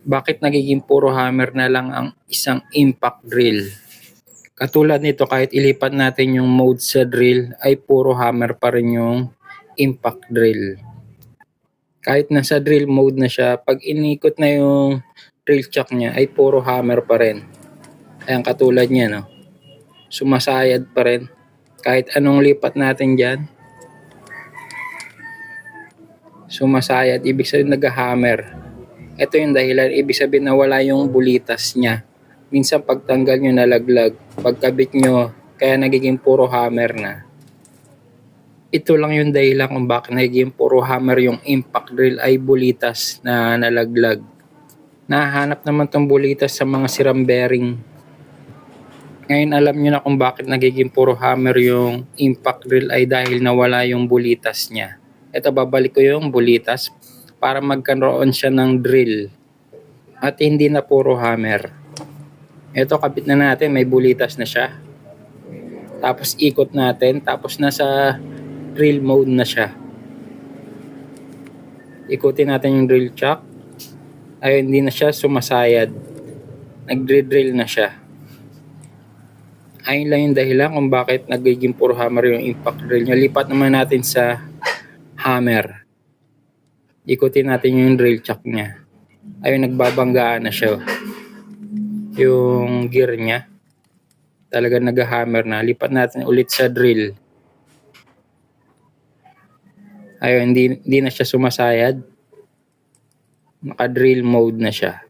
bakit nagiging puro hammer na lang ang isang impact drill? Katulad nito, kahit ilipat natin yung mode sa drill, ay puro hammer pa rin yung impact drill. Kahit nasa drill mode na siya, pag inikot na yung drill chuck niya, ay puro hammer pa rin. Ayan, katulad niya, no? Sumasayad pa rin. Kahit anong lipat natin dyan, sumasayad. Ibig sabihin, nag-hammer. Ito yung dahilan. Ibig sabihin na wala yung bulitas niya. Minsan pagtanggal nyo nalaglag. Pagkabit nyo, kaya nagiging puro hammer na. Ito lang yung dahilan kung bakit nagiging puro hammer yung impact drill ay bulitas na nalaglag. Nahanap naman tong bulitas sa mga siram bearing. Ngayon alam nyo na kung bakit nagiging puro hammer yung impact drill ay dahil nawala yung bulitas niya. Ito babalik ko yung bulitas para magkaroon siya ng drill. At hindi na puro hammer. Ito kabit na natin, may bulitas na siya. Tapos ikot natin, tapos nasa drill mode na siya. Ikutin natin yung drill chuck. Ayun, hindi na siya sumasayad. Nagdrill na siya. Ayun lang yung dahilan kung bakit nagiging puro hammer yung impact drill niya. Lipat naman natin sa hammer. Ikutin natin yung drill chuck niya. Ayun, nagbabanggaan na siya. Yung gear niya. Talaga nag-hammer na. Lipat natin ulit sa drill. Ayun, hindi, hindi na siya sumasayad. Naka-drill mode na siya.